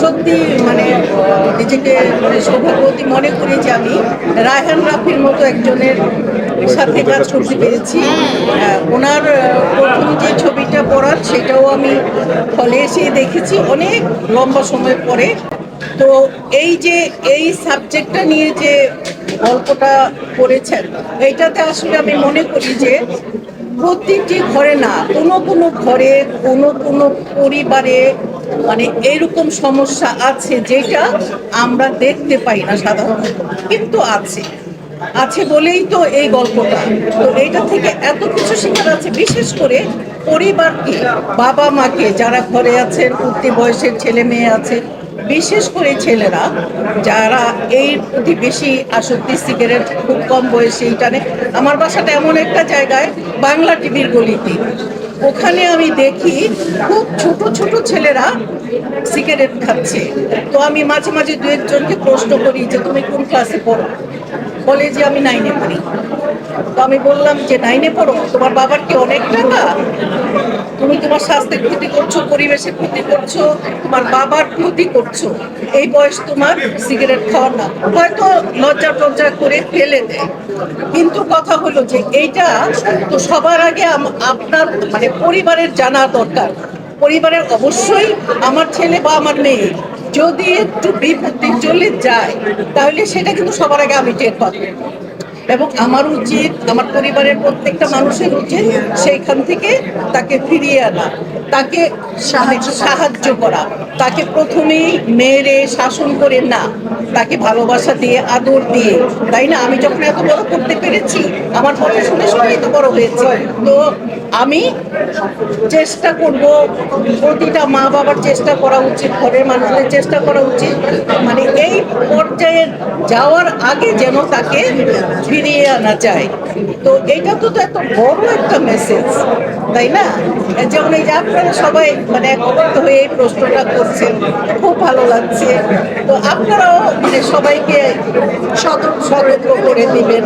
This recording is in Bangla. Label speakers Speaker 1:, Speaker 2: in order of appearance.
Speaker 1: যে মানে নিজেকে মানে সৌভাগ্যবতী মনে করি যে আমি রায়হান রাফির মতো একজনের সাথে কাজ করতে পেরেছি। ওনার প্রথম যে ছবিটা পড়ার সেটাও আমি হলে এসে দেখেছি অনেক লম্বা সময় পরে। তো এই যে, এই সাবজেক্টটা নিয়ে যে গল্পটা করেছেন, এইটাতে আসলে আমি মনে করি যে প্রতিটি ঘরে না, কোনো কোনো ঘরে কোনো কোনো পরিবারে মানে এরকম সমস্যা আছে যেটা আমরা দেখতে পাই না সাধারণত, কিন্তু আছে। আছে বলেই তো এই গল্পটা। তো এইটা থেকে এত কিছু শেখার আছে, বিশেষ করে পরিবারকে, বাবা মাকে যারা ঘরে আছেন, উঠতি বয়সের ছেলে মেয়ে আছে, বিশেষ করে ছেলেরা যারা এই প্রতি বেশি আসক্তি, সিগারেট খুব কম বয়সে টানে আমার বাসাটা এমন একটা জায়গায়, বাংলা টিভির গলিতে। ওখানে আমি দেখি খুব ছোট ছোট ছেলেরা সিগারেট খাচ্ছে। তো আমি মাঝে মাঝে দু একজনকে প্রশ্ন করি যে, তুমি কোন ক্লাসে পড়ো? বলে যে আমি নাইনে পড়ি। তো আমি বললাম যে নাইনে পড়ো? তোমার বাবার কি অনেক টাকা? তুমি তোমার স্বাস্থ্যের ক্ষতি করছ, পরিবেশের ক্ষতি করছ, তোমার বাবার ক্ষতি করছ। এই বয়স তোমার সিগারেট খাওয়ার না। হয়তো লজ্জা টজ্জা করে ফেলে দেয়। কিন্তু কথা হলো যে, এইটা তো সবার আগে আপনার মানে পরিবারের জানা দরকার। পরিবারের অবশ্যই আমার ছেলে বা আমার মেয়ে। যদি একটু বিপত্তি চলে যায় তাহলে সেটা কিন্তু সবার আগে আমি টের পাবো। এবং আমার উচিত আমার পরিবারের প্রত্যেকটা মানুষের উচিত সেইখান থেকে তাকে ফিরিয়ে আনা তাকে সাহায্য সাহায্য করা। তাকে প্রথমেই মেরে শাসন করে না তাকে ভালোবাসা দিয়ে আদর দিয়ে। তাই না? আমি যখন এত বড় করতে পেরেছি আমার শুনে শুনেই তো বড় হয়েছে। তো আমি চেষ্টা করব, প্রতিটা মা বাবার চেষ্টা করা উচিত, ঘরের মানুষদের চেষ্টা করা উচিত। মানে এই পর্যায়ে যাওয়ার আগে যেন তাকে ফিরিয়ে আনা যায়। তো এটা তো এত বড় একটা মেসেজ তাই না? যেমন এই যে আপনারা সবাই মানে একত্রিত হয়ে এই প্রশ্নটা করছেন, খুব ভালো লাগছে। তো আপনারাও মানে সবাইকে সতর্ক সতর্ক করে দিবেন।